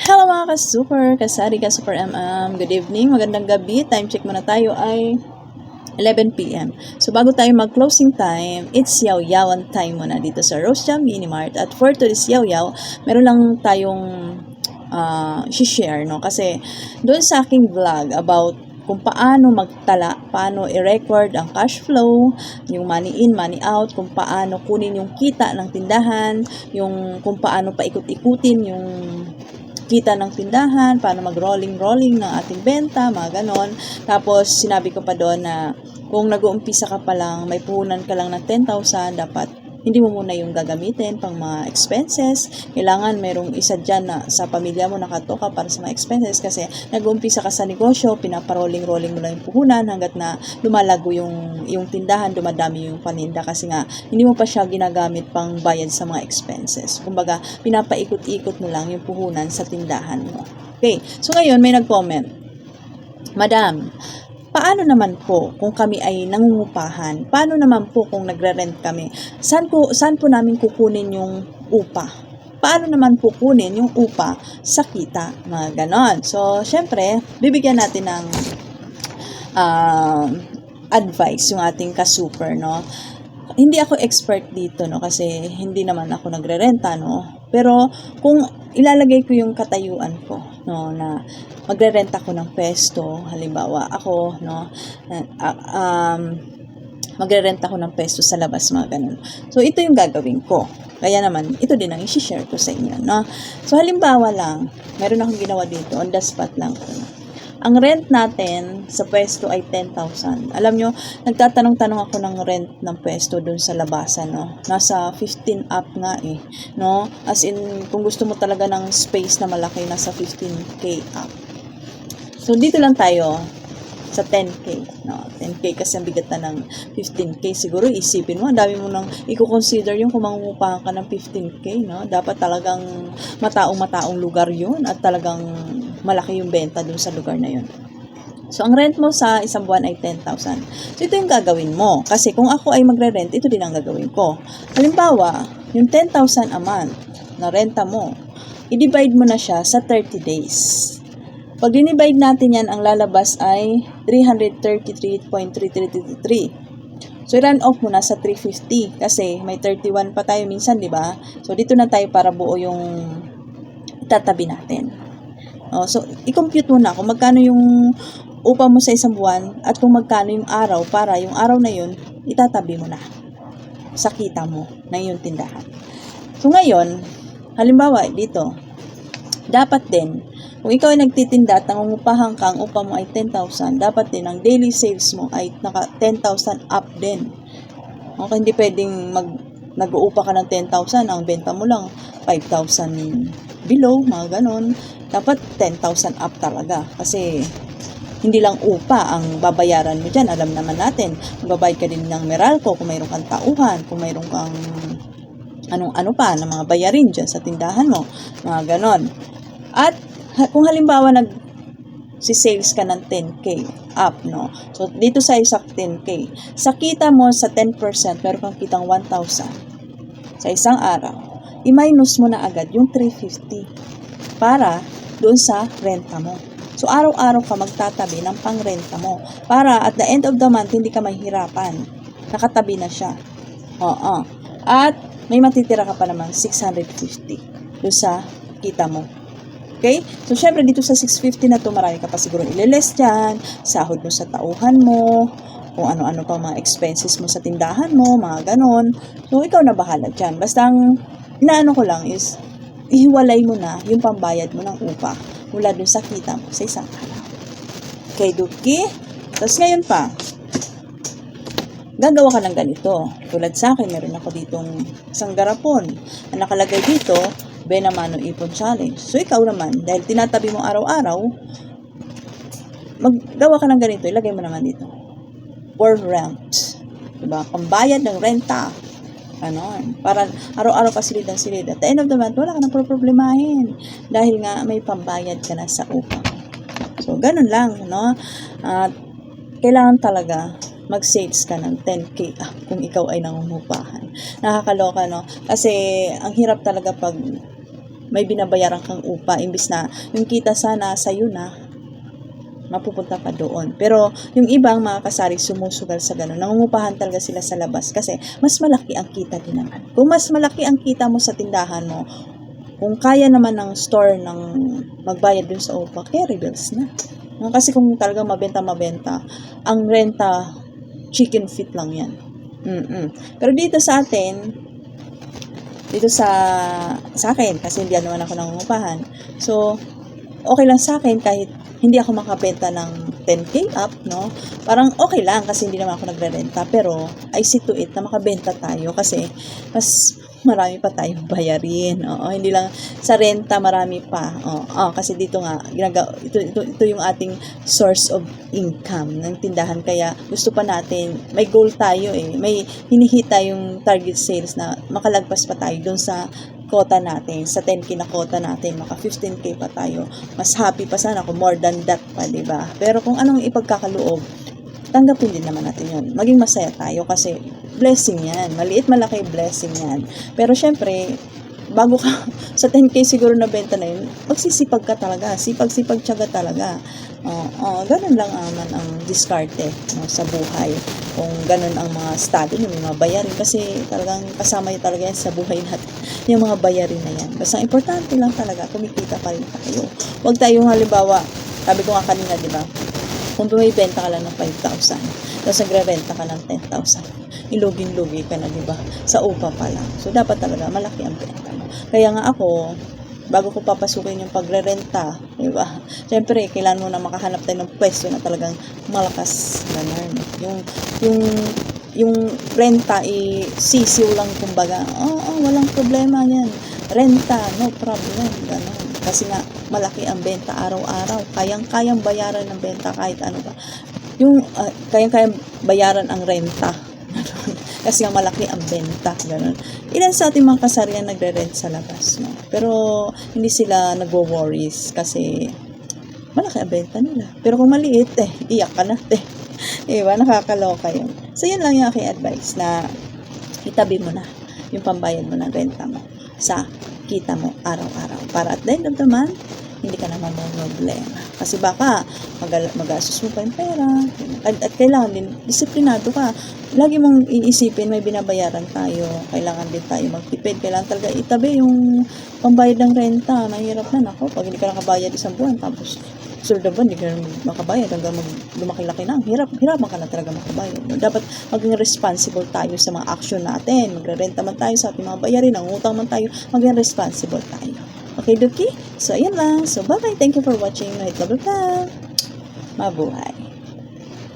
Hello mga ka-super, kasari ka super MM. Good evening, magandang gabi. Time check muna tayo ay 11pm. So bago tayo mag-closing time, it's yaw-yawan time muna dito sa Rose Jam Mini Mart. At for today's yaw-yaw, meron lang tayong uh, share no? Kasi doon sa aking vlog about kung paano magtala, paano i-record ang cash flow, yung money in, money out, kung paano kunin yung kita ng tindahan, yung kung paano paikot-ikutin yung kita ng tindahan, paano mag-rolling-rolling ng ating benta, mga ganon. Tapos, sinabi ko pa doon na kung nag-uumpisa ka pa lang, may puhunan ka lang ng 10,000, dapat hindi mo muna yung gagamitin pang mga expenses. Kailangan merong isa dyan na sa pamilya mo nakatoka para sa mga expenses kasi nag-uumpisa ka sa negosyo, pinaparolling-rolling mo lang yung puhunan hanggat na lumalago yung, yung tindahan, dumadami yung paninda kasi nga hindi mo pa siya ginagamit pang bayad sa mga expenses. Kumbaga, pinapaikot-ikot mo lang yung puhunan sa tindahan mo. Okay, so ngayon may nag-comment. Madam, paano naman po kung kami ay nangungupahan? Paano naman po kung nagre-rent kami? Saan po, saan po namin kukunin yung upa? Paano naman po kunin yung upa sa kita? Mga ganon. So, syempre, bibigyan natin ng uh, advice yung ating ka-super, no? Hindi ako expert dito, no? Kasi hindi naman ako nagre-renta, no? Pero, kung ilalagay ko yung katayuan ko, no, na magre-rent ako ng pesto, halimbawa ako, no, uh, um, magre-rent ako ng pesto sa labas, mga ganun. So, ito yung gagawin ko. Kaya naman, ito din ang i-share ko sa inyo, no. So, halimbawa lang, meron akong ginawa dito, on the spot lang ko, ang rent natin sa pwesto ay 10,000. Alam nyo, nagtatanong-tanong ako ng rent ng pwesto dun sa labasan, no? Nasa 15 up nga eh, no? As in, kung gusto mo talaga ng space na malaki, nasa 15k up. So, dito lang tayo sa 10k, no? 10k kasi ang bigat na ng 15k. Siguro isipin mo, dami mo nang i-consider yung kung mangungupahan ka ng 15k, no? Dapat talagang mataong-mataong lugar yun at talagang malaki yung benta dun sa lugar na yun. So, ang rent mo sa isang buwan ay 10,000. So, ito yung gagawin mo. Kasi kung ako ay magre-rent, ito din ang gagawin ko. Halimbawa, yung 10,000 a month na renta mo, i-divide mo na siya sa 30 days. Pag dinivide natin yan, ang lalabas ay 333.3333. So, i-run off mo na sa 350 kasi may 31 pa tayo minsan, di ba? So, dito na tayo para buo yung tatabi natin. Oh, so, i-compute mo na kung magkano yung upa mo sa isang buwan at kung magkano yung araw para yung araw na yun, itatabi mo na sa kita mo na yung tindahan. So, ngayon, halimbawa, dito, dapat din, kung ikaw ay nagtitinda at nangungupahan ka, ang upa mo ay 10,000, dapat din ang daily sales mo ay naka 10,000 up din. Okay, hindi pwedeng mag, nag-uupa ka ng 10,000, ang benta mo lang 5,000 below, mga ganon. Dapat 10,000 up talaga. Kasi hindi lang upa ang babayaran mo dyan. Alam naman natin, magbabayad ka din ng Meralco kung mayroon kang tauhan, kung mayroon kang anong ano pa, ng mga bayarin dyan sa tindahan mo, mga ganon. At kung halimbawa nag si sales ka ng 10k up, no? So, dito sa isang 10k, sa kita mo sa 10%, meron kang kitang 1,000 sa isang araw, i-minus mo na agad yung 350 para doon sa renta mo. So, araw-araw ka magtatabi ng pangrenta mo para at the end of the month, hindi ka mahirapan. Nakatabi na siya. Oo. At may matitira ka pa naman 650 doon sa kita mo. Okay? So, syempre, dito sa 650 na to, marami ka pa siguro ililes dyan, sahod mo sa tauhan mo, kung ano-ano pa mga expenses mo sa tindahan mo, mga ganon. So, ikaw na bahala dyan. Basta ang inaano ko lang is, ihiwalay mo na yung pambayad mo ng upa mula dun sa kita mo sa isang araw. Okay, Duki? Tapos ngayon pa, gagawa ka ng ganito. Tulad sa akin, meron ako ditong isang garapon na nakalagay dito, Benamano Ipon Challenge. So, ikaw naman, dahil tinatabi mo araw-araw, maggawa ka ng ganito, ilagay mo naman dito. For rent. Diba? Pambayad ng renta. Ganon. Para araw-araw ka silid ang silid. At the end of the month, wala ka nang problemahin. Dahil nga may pambayad ka na sa upa. So, ganun lang, no? At kailangan talaga mag-sales ka ng 10k ah, kung ikaw ay nangungupahan. Nakakaloka, no? Kasi ang hirap talaga pag may binabayaran kang upa imbis na yung kita sana sa'yo na mapupunta pa doon. Pero yung ibang mga kasari sumusugal sa ganun. Nangungupahan talaga sila sa labas kasi mas malaki ang kita din naman. Kung mas malaki ang kita mo sa tindahan mo, kung kaya naman ng store ng magbayad dun sa upa, carry bills na. Kasi kung talagang mabenta-mabenta, ang renta, chicken feet lang yan. Mm-mm. Pero dito sa atin, dito sa sa akin kasi hindi naman ako nangungupahan. So okay lang sa akin kahit hindi ako makabenta ng 10k up, no? Parang okay lang kasi hindi naman ako nagrerenta. Pero I see to it na makabenta tayo kasi mas marami pa tayong bayarin. Oo, hindi lang sa renta marami pa. Oo, oh, kasi dito nga ginagawa ito, ito ito yung ating source of income ng tindahan kaya gusto pa natin may goal tayo eh. May hinihita yung target sales na makalagpas pa tayo doon sa quota natin, sa 10k na quota natin, maka 15k pa tayo. Mas happy pa sana kung more than that pa, ba? Pero kung anong ipagkakaloob, tanggapin din naman natin yun. Maging masaya tayo kasi blessing yan. Maliit, malaki blessing yan. Pero syempre, bago ka sa 10k siguro na benta na yun, magsisipag ka talaga. Sipag-sipag tiyaga talaga. Oo, oo, ganun lang naman ang diskarte no, sa buhay. Kung ganun ang mga estado nyo, may mga bayarin. Kasi talagang kasama yun talaga yan sa buhay natin. Yung mga bayarin na yan. Basta importante lang talaga, kumikita pa rin tayo. Huwag tayong halimbawa, sabi ko nga kanina, di ba? Kung bumibenta ka lang ng 5,000, tapos nagre-renta ka ng 10,000, ilugin-lugi ka na, di ba? Sa upa pa lang. So, dapat talaga malaki ang benta mo. Kaya nga ako, bago ko papasukin yung pagre-renta, di ba? Siyempre, kailangan mo na makahanap tayo ng pwesto na talagang malakas ganun. Yung, yung, yung renta, i sisiw lang kumbaga. Oo, oh, walang problema yan. Renta, no problem. Ganun. Kasi nga, malaki ang benta araw-araw. Kayang-kayang bayaran ng benta kahit ano ba. Yung, ah, kayang-kayang bayaran ang renta. Kasi nga malaki ang benta. Ganun. Ilan sa ating mga kasarian nagre-rent sa labas. No? Pero hindi sila nagwo-worries kasi malaki ang benta nila. Pero kung maliit, eh, iyak ka na. Eh. Diba? Nakakaloka yun. So, yun lang yung aking advice na itabi mo na yung pambayad mo ng renta mo sa kita mo araw-araw. Para at the end of the month, hindi ka naman problema. Kasi baka mag- magastos mo pa yung pera. At, at kailangan din, disiplinado ka. Lagi mong iisipin, may binabayaran tayo. Kailangan din tayo magtipid. Kailangan talaga itabi yung pambayad ng renta. Mahirap na. Nako, pag hindi ka nakabayad isang buwan, tapos sunod na buwan, hindi ka makabayad hanggang mag lumaki-laki na. Hirap, hirapan ka na talaga makabayad. Dapat maging responsible tayo sa mga action natin. Magre-renta man tayo sa ating mga bayarin, ang utang man tayo, maging responsible tayo. Okay, Duki? So, ayan lang. So, bye-bye. Thank you for watching. Love Vlog. Mabuhay.